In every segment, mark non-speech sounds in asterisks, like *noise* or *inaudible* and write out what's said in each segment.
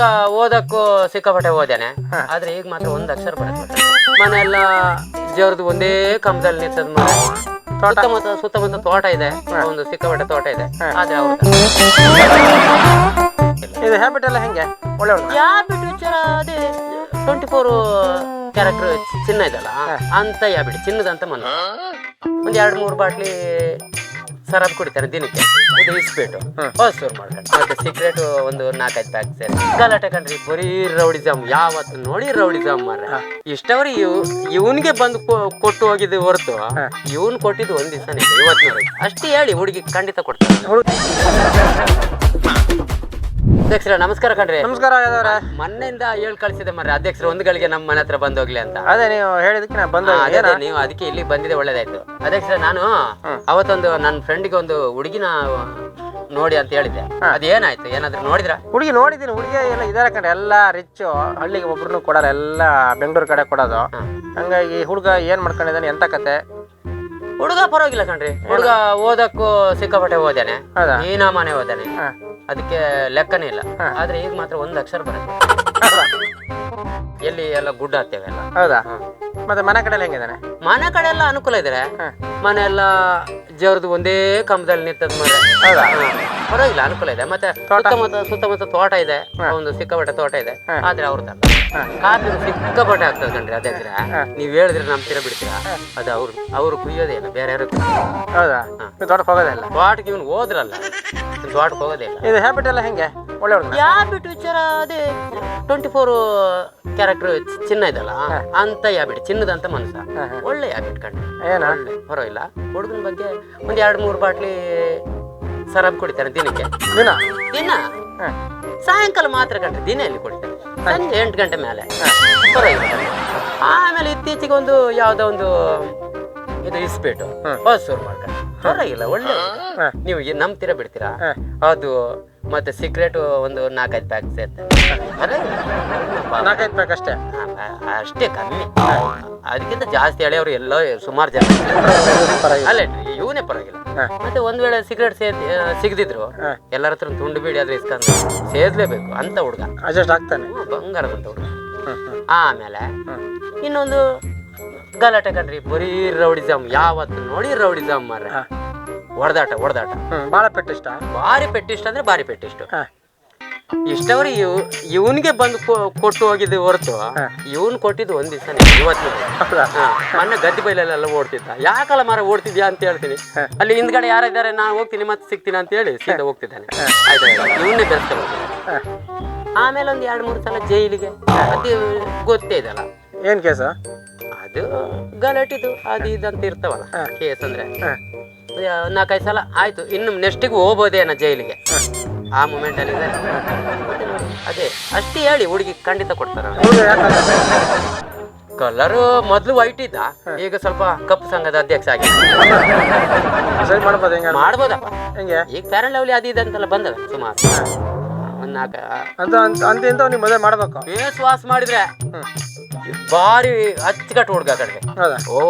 ಹುಡುಗ ಓದಕ್ಕೂ ಸಿಕ್ಕಾಪಟ್ಟೆ ಓದೇನೆ ಆದ್ರೆ ಈಗ ಮಾತ್ರ ಒಂದ್ ಅಕ್ಷರ ಬರುತ್ತೆ ಮನೆ ಎಲ್ಲ ಜೋರ್ದು ಒಂದೇ ಕಂಬದಲ್ಲಿ ನಿಂತದ ಮನೆ. ಸುತ್ತಮುತ್ತ ಸುತ್ತಮುತ್ತ ತೋಟ ಇದೆ. ಒಂದು ಸಿಕ್ಕಾಪಟ್ಟೆ ತೋಟ ಇದೆ. ಆದ್ರೆ ಇದು ಹ್ಯಾಬಿಟ್ ಎಲ್ಲ ಹೆಂಗೆ? ಒಳ್ಳೆ ಒಳ್ಳೆ ಹ್ಯಾಬಿಟ್ ವಿಚಾರ ಅದೇ. ಟ್ವೆಂಟಿ ಫೋರ್ ಕ್ಯಾರೆಕ್ಟರ್ ಚಿನ್ನ ಇದಲ್ಲ ಅಂತ ಹ್ಯಾಬಿಟ್ ಚಿನ್ನದಂತ ಮನ. ಒಂದ್ ಎರಡು ಮೂರು ಬಾಟ್ಲಿ ಸರಾಬ್ ಕುಡಿತಾರೆ ದಿನಕ್ಕೆ. ಇದು ಇಸ್ಪೇಟು. ಹೊಸೂರು ಮಾಡ್ಕೊಂಡು ಮತ್ತೆ ಸಿಗರೇಟ್ ಒಂದು ನಾಲ್ಕೈದು ಪ್ಯಾಕ್ ಸೇರಿ. ಗಲಾಟೆ ಕಣ್ರಿ ಬರೀ ರೌಡಿಸಮ್. ಯಾವತ್ತು ನೋಡಿ ರೌಡಿಸಮ್ ಮಾರ ಇಷ್ಟವ್ರಿ ಇವ್ ಇವನ್ಗೆ ಬಂದು ಕೊಟ್ಟು ಹೋಗಿದ್ದು ಹೊರತು ಇವನ್ ಕೊಟ್ಟಿದ್ದು ಒಂದ್ ದಿವಸ ಇವತ್ತು ಅಷ್ಟೇ ಹೇಳಿ ಹುಡುಗಿ ಖಂಡಿತ ಕೊಡ್ತಾರೆ. ಅಧ್ಯಕ್ಷರ ನಮಸ್ಕಾರ ಕಣ್ರಿ. ನಮಸ್ಕಾರ ಯಾದವ್ರೆ. ಮೊನ್ನೆಯಿಂದ ಹೇಳಿ ಕಳ್ಸಿದೆ ಮರ್ರಿ ಅಧ್ಯಕ್ಷರು ಒಂದು ಗಳಿಗೆ ನಮ್ಮ ಮನೆ ಹತ್ರ ಬಂದು ಹೋಗ್ಲಿ ಅಂತ. ಅದೇ ನೀವು ಹೇಳಿದಕ್ಕೆ ನಾನು ಬಂದು ಅದೇ ಅದೇ, ನೀವು ಅದಕ್ಕೆ ಇಲ್ಲಿ ಬಂದಿದೆ ಒಳ್ಳೇದಾಯ್ತು. ಅಧ್ಯಕ್ಷರ ನಾನು ಅವತ್ತೊಂದು ನನ್ನ ಫ್ರೆಂಡಿಗೆ ಒಂದು ಹುಡುಗಿನ ನೋಡಿ ಅಂತ ಹೇಳಿದ್ದೆ. ಅದೇನಾಯ್ತು ಏನಾದ್ರು ನೋಡಿದ್ರ? ಹುಡುಗಿ ನೋಡಿದ್ದೀನಿ. ಹುಡುಗಿ ಎಲ್ಲ ಇದಾರೆ ಕಂಡ್ರೆ ಎಲ್ಲ ರಿಚ್ ಹಳ್ಳಿಗೆ ಒಬ್ರು ಕೊಡಲ್ಲ. ಎಲ್ಲ ಬೆಂಗಳೂರು ಕಡೆ ಕೊಡೋದು. ಹಂಗಾಗಿ ಹುಡುಗ ಏನ್ ಮಾಡ್ಕೊಂಡಿದ್ದಾನೆ ಎಂತ ಕತೆ? ಹುಡುಗ ಪರವಾಗಿಲ್ಲ ಕಣ್ರಿ. ಹುಡುಗ ಓದಕ್ಕೂ ಸಿಕ್ಕಾಪಟ್ಟೆ ಓದೇನೆ ಹೌದಾ? ಈನ ಮನೆ ಓದೇನೆ ಹಾ. ಅದಕ್ಕೆ ಲೆಕ್ಕನೇ ಇಲ್ಲ. ಆದ್ರೆ ಈಗ ಮಾತ್ರ ಒಂದ್ ಅಕ್ಷರ ಬರುತ್ತೆ. ಎಲ್ಲಿ ಎಲ್ಲ ಗುಡ್ಡ ಹತ್ತೇವೆ ಎಲ್ಲ. ಹೌದಾ? ಮತ್ತೆ ಮನೆ ಕಡೆ ಹೆಂಗಿದಾನೆ? ಮನೆ ಕಡೆ ಎಲ್ಲ ಅನುಕೂಲ ಇದ್ರೆ ಮನೆ ಎಲ್ಲ ಜೋರ್ದು ಒಂದೇ ಕಂಬದಲ್ಲಿ ನಿಂತದ್ ಮನೆ. ಹೌದಾ? ಪರವಾಗಿಲ್ಲ ಅನುಕೂಲ ಇದೆ. ಮತ್ತೆ ಸುತ್ತಮುತ್ತ ಸುತ್ತಮುತ್ತ ತೋಟ ಇದೆ. ಒಂದು ಸಿಕ್ಕಾಪಟ್ಟೆ ತೋಟ ಇದೆ. ಆದ್ರೆ ಅವ್ರದ್ದು ಕಾಫಿ ಸಿಕ್ಕಾಪಟ್ಟೆ ಆಗ್ತದೆ ಕಣ್ರಿ ಅಧ್ಯಕ್ಷರ ನೀವ್ ಹೇಳಿದ್ರೆ ನಂಬ್ತೀರಾ ಬಿಡ್ತೀರಾ? ಅದು ಅವ್ರು ಅವ್ರು ಕುಯ್ಯೋದೇ ಇಲ್ಲ ಬೇರೆ ಯಾರು ಹೌದಾ? ತೋಟಕ್ಕೆ ಹೋಗೋದೇ ಇಲ್ಲ? ತೋಟಕ್ಕೆ ಇವ್ನು ಹೋದ್ರಲ್ಲ. ತೋಟಕ್ಕೆ ಹೋಗೋದೇ ಇಲ್ಲ. ಇದು ಹ್ಯಾಬಿಟ್ ಎಲ್ಲ ಹೆಂಗೆ? ಒಳ್ಳೆ ಹ್ಯಾಬಿಟ್ ವಿಚಾರ ಅದೇ ಟ್ವೆಂಟಿ ಫೋರ್ ಕ್ಯಾರೆಕ್ಟರ್ ಚಿನ್ನ ಇದಲ್ಲ? ಅಂತ ಯಾಬಿಟ್ ಚಿನ್ನದಂತ ಮನಸ್ಸ. ಒಳ್ಳೆ ಹ್ಯಾಬಿಟ್ ಕಂಡು ಏನ? ಪರವಾಗಿಲ್ಲ ಹುಡುಗನ ಬಗ್ಗೆ ಒಂದ್ ಎರಡ್ ಮೂರು ಬಾಟ್ಲಿ ಸರಾಬ್ ಕುಡಿತಾರೆ ದಿನಕ್ಕೆ. ದಿನ? ದಿನ? ಸಾಯಂಕಾಲ ಮಾತ್ರ ಗಂಟೆ ದಿನ ಎಲ್ಲಿ ಕುಡಿತಾರೆ? ಸಂಜೆ ಎಂಟು ಗಂಟೆ ಮೇಲೆ. ಪರವಾಗಿಲ್ಲ. ಆಮೇಲೆ ಇತ್ತೀಚೆಗೆ ಒಂದು ಯಾವ್ದೋ ಒಂದು ಇದು ಇಸ್ಪೇಟು. ಹೊಸೂರು ಮಾಡ್ಕೊಂಡು ಪರವಾಗಿಲ್ಲ ಒಳ್ಳೆ. ನೀವು ಏನ್ ನಂಬ್ತೀರಾ ಬಿಡ್ತೀರಾ? ಅದು ಮತ್ತೆ ಸಿಗರೇಟ್ ಒಂದು ನಾಲ್ಕೈದು ಪ್ಯಾಕ್ ಪರವಾಗಿಲ್ಲ. ನಾಲ್ಕೈದು ಅಷ್ಟೇ ಅಷ್ಟೇ ಕಮ್ಮಿ. ಅದಕ್ಕಿಂತ ಜಾಸ್ತಿ ಎಳೆಯವರು ಎಲ್ಲೋ ಸುಮಾರು ಜನ. ಅಲ್ಲೇ ಇವನೇ ಪರವಾಗಿಲ್ಲ. ಮತ್ತೆ ಒಂದ್ ವೇಳೆ ಸಿಗರೇಟ್ ಸೇ ಸಿಗದಿದ್ರು ಎಲ್ಲರ ಹತ್ರ ತುಂಡು ಬೀಡಿ ಆದ್ರೆ ಇಸ್ಕೊಂಡು ಸೇದ್ಲೇಬೇಕು ಅಂತ ಹುಡುಗ. ಅಡ್ಜಸ್ಟ್ ಆಗ್ತಾನೆ. ಬಂಗಾರದಂತ ಹುಡುಗ. ಆಮೇಲೆ ಇನ್ನೊಂದು ಗಲಾಟೆ ಕಣ್ರಿ ಬರೀ ರೌಡಿಸಮ್ ಯಾವತ್ತು ನೋಡಿ ರೌಡಿಸಮ್ ಮಾರ ಹೊಡೆದಾಟ ಹೊಡೆದಾಟ. ಬಾಳ ಭಾಳ ಪೆಟ್ಟು ಇಷ್ಟ ಭಾರಿ ಪೆಟ್ಟಿಷ್ಟ ಅಂದ್ರೆ ಭಾರಿ ಪೆಟ್ಟಿಷ್ಟು. ಇಷ್ಟವ್ರಿ ಇವ್ ಇವನ್ಗೆ ಬಂದು ಕೊಟ್ಟು ಹೋಗಿದ್ದು ಹೊರತು ಇವನ್ ಕೊಟ್ಟಿದ್ದು ಒಂದ್ ದಿವಸ ಇವತ್ತು ಮೊನ್ನೆ ಗದ್ದೆ ಬೈಲಲ್ಲೆಲ್ಲ ಓಡ್ತಿದ್ದ. ಯಾಕಲ್ಲ ಮರ ಓಡ್ತಿದ್ಯಾ ಅಂತ ಹೇಳ್ತೀನಿ. ಅಲ್ಲಿ ಹಿಂದ್ಗಡೆ ಯಾರಿದ್ದಾರೆ ನಾನು ಹೋಗ್ತೀನಿ ಮತ್ತೆ ಸಿಗ್ತೀನಿ ಅಂತ ಹೇಳಿ ಸೀದಾ ಹೋಗ್ತಿದ್ದಾನೆ. ಆಯ್ತಾ ಇವನ್ನೇ ಬೆರೆಸ್ಕೊಂಡು ಆಮೇಲೆ ಒಂದ್ ಎರಡ್ ಮೂರು ಸಲ ಜೈಲಿಗೆ. ಅದು ಗೊತ್ತೇ ಇದಲ್ಲ. ಏನ್ ಕೇಸ? ಅದು ಗಲಾಟಿದು ಅದು ಇದಂತ ಇರ್ತಾವಲ್ಲ ಕೇಸ್ ಅಂದ್ರೆ. ನಾಲ್ಕೈದು ಸಲ ಆಯ್ತು. ಇನ್ನು ನೆಕ್ಸ್ಟಿಗೆ ಹೋಗ್ಬೋದೇನ ಜೈಲಿಗೆ. ಆ ಮೂಮೆಂಟ್ ಅಲ್ಲಿ. ಅದೇ ಅಷ್ಟೇ ಹೇಳಿ ಹುಡುಗಿ ಖಂಡಿತ ಕೊಡ್ತಾರೆ. ಕಲರು ಮೊದಲು ವೈಟ್ ಇದ್ದ ಈಗ ಸ್ವಲ್ಪ ಕಪ್ಪು ಸಂಘದ ಅಧ್ಯಕ್ಷ ಆಗಿ ಸರಿ ಮಾಡ್ಬೋದು ಹೆಂಗ ಮಾಡ್ಬೋದಪ್ಪ ಹೆಂಗೆ? ಈಗ ಪ್ಯಾರಲ್ ಲವ್ಲಿ ಅದು ಇದೆ ಅಂತೆಲ್ಲ ಬಂದದ ಸುಮಾರು. ಒಂದ್ ನಾಲ್ಕ ಅಂತ ಅಂತ ಅಂತ ನೀವು ಮದುವೆ ಮಾಡ್ಬೇಕು. ಫೇಸ್ ವಾಶ್ ಮಾಡಿದ್ರೆ ಭಾರಿ ಅಚ್ಚುಕಟ್ಟು ಹುಡುಗ ಕಡೆಗೆ. ಓ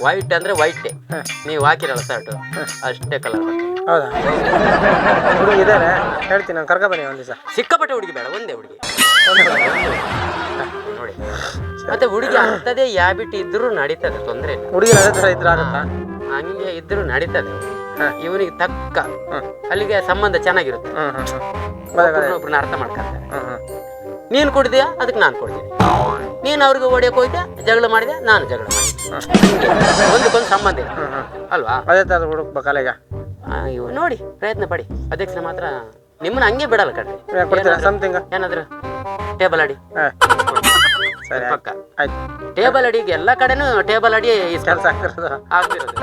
ವೈಟ್ ಅಂದ್ರೆ ವೈಟ್ ನೀವು ಹಾಕಿರಲ್ಲ ಶರ್ಟ್ ಅಷ್ಟೇ ಕಲರ್ ಹೌದಾ? ಹುಡುಗಿ ಇದ್ದಾರೆ ಹೇಳ್ತೀನಿ ನಾನು ಕರ್ಕೊ ಬನ್ನಿ ಒಂದು ದಿವಸ. ಸಿಕ್ಕಾಪಟ್ಟೆ ಹುಡುಗಿ ಬೇಡ ಒಂದೇ ಹುಡುಗಿ. ನೋಡಿ. ಮತ್ತೆ ಹುಡುಗಿ ಅಂತದೇ ಯಾಬಿಟ್ ಇದ್ರೂ ನಡೀತದೆ ತೊಂದರೆ ಇಲ್ಲ. ಹುಡುಗಿ ಅದೇ ಥರ ಇದ್ರೆ ಆಗುತ್ತಾ? ಹಂಗೆ ಇದ್ರೂ ನಡೀತದೆ. ಇವನಿಗೆ ತಕ್ಕ ಅಲ್ಲಿಗೆ ಸಂಬಂಧ ಚೆನ್ನಾಗಿರುತ್ತೆ. ಹ್ಮ್ ಹ್ಮ್ ಹ್ಮ್. ಬರ ಬರ. ಒಬ್ರನ್ನ ಅರ್ಥ ಮಾಡ್ಕೊಂತಾರೆ ನೀನು ಕೊಡಿದ್ಯಾ? ಅದಕ್ಕೆ ನಾನು ಕೊಡ್ತೀನಿ ನೀನು ಅವ್ರಿಗೆ ಹೊಡಿಯಕ್ಕೆ ಹೋಯ್ತೆ? ಜಗಳ ಮಾಡಿದೆ ನಾನು ಜಗಳ ಮಾಡಿದೆ. ಒಂದಕ್ಕೊಂದು ಸಂಬಂಧ ಇಲ್ಲ. ಅಲ್ವಾ? ಅದೇ ಥರ ಹುಡುಕ್ಬೇಕಲ್ಲ ಈಗ ಆ, ಇವ್ ನೋಡಿ ಪ್ರಯತ್ನ ಪಡಿ. ಅಧ್ಯಕ್ಷ ಮಾತ್ರ ನಿಮ್ಮನ್ನ ಹಂಗೆ ಬಿಡಲ್ಲ ಕಣ್ರಿ. ಏನ್ ಕೊಡ್ತೀರಾ? ಸಮಥಿಂಗ್ ಏನಾದ್ರು ಟೇಬಲ್ ಅಡಿ ಹಾಂ. ಸರಿ ಪಕ್ಕ ಆಯ್ತು. ಟೇಬಲ್ ಅಡಿಗೆ ಎಲ್ಲ ಕಡೆನೂ ಟೇಬಲ್ ಅಡಿ ಕೆಲಸ ಆಗ್ತಿರೋದು ಆಗ್ತಿರೋದು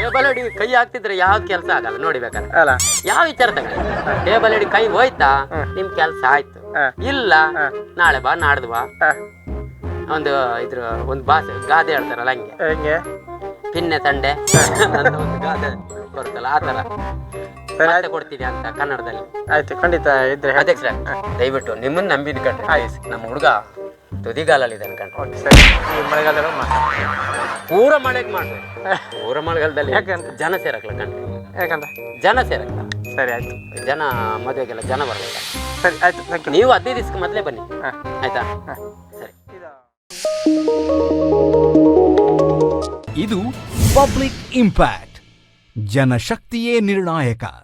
ಟೇಬಲ್ ಅಡಿ ಕೈ ಹಾಕ್ತಿದ್ರೆ ಯಾವ ಕೆಲಸ ಆಗಲ್ಲ ನೋಡಿ ಬೇಕಾದ್ರೆ. ಅಲ್ಲ. ಯಾವ ವಿಚಾರ ತಗೊಳ್ಳಿ ಟೇಬಲ್ ಅಡಿ ಕೈ ಹೋಯ್ತಾ ನಿಮ್ ಕೆಲಸ ಆಯ್ತು. ಇಲ್ಲ ನಾಳೆ ಬಾ ನಾಡ್ದು ಬಾ. ಒಂದು ಇದ್ರ ಒಂದು ಭಾಷೆ ಗಾದೆ ಹೇಳ್ತಾರಲ್ಲ ಹಂಗೆ. ಹೆಂಗೆ? ಪಿನ್ನೆ ತಂಡೆ. ಅಂತ ಒಂದು ಗಾದೆ ಬರುತ್ತಲ್ಲ ಆ ಥರ. ಸರಿ ಮತ್ತೆ ಕೊಡ್ತೀನಿ ಅಂತ ಕನ್ನಡದಲ್ಲಿ. ಆಯ್ತು ಖಂಡಿತ ಇದ್ರೆ ಅಧ್ಯಕ್ಷ ದಯವಿಟ್ಟು ನಿಮ್ಮನ್ನ ನಂಬಿನ ಕಟ್ಟಿ ನಮ್ಮ ಹುಡುಗ ತುದಿಗಾಲಲ್ಲಿ ಇದೆ ಓಕೆ ಸರಿ. ಈ ಪೂರ ಮಳೆಗೆ ಮಾಡ್ಬೇಕು. *laughs* ಪೂರ ಮಳೆಗಾಲದಲ್ಲಿ ಯಾಕಂತ? ಜನ ಸೇರಕ್ಲ ಕಣ್ರಿ ಯಾಕಂದ್ರೆ ಜನ ಸೇರಕ್ಲ. ಸರಿ ಆಯ್ತು. ಜನ ಮದುವೆಗೆಲ್ಲ ಜನ ಬರ್ಬೇಕು. ಸರಿ ಆಯ್ತು ನೀವು ಹದಿನೈದು ದಿವಸಕ್ಕೆ ಮೊದಲೇ ಬನ್ನಿ. ಹಾಂ. ಆಯ್ತಾ? ಸರಿ. ಇದು ಪಬ್ಲಿಕ್ ಇಂಪ್ಯಾಕ್ಟ್. ಜನಶಕ್ತಿಯೇ ನಿರ್ಣಾಯಕ.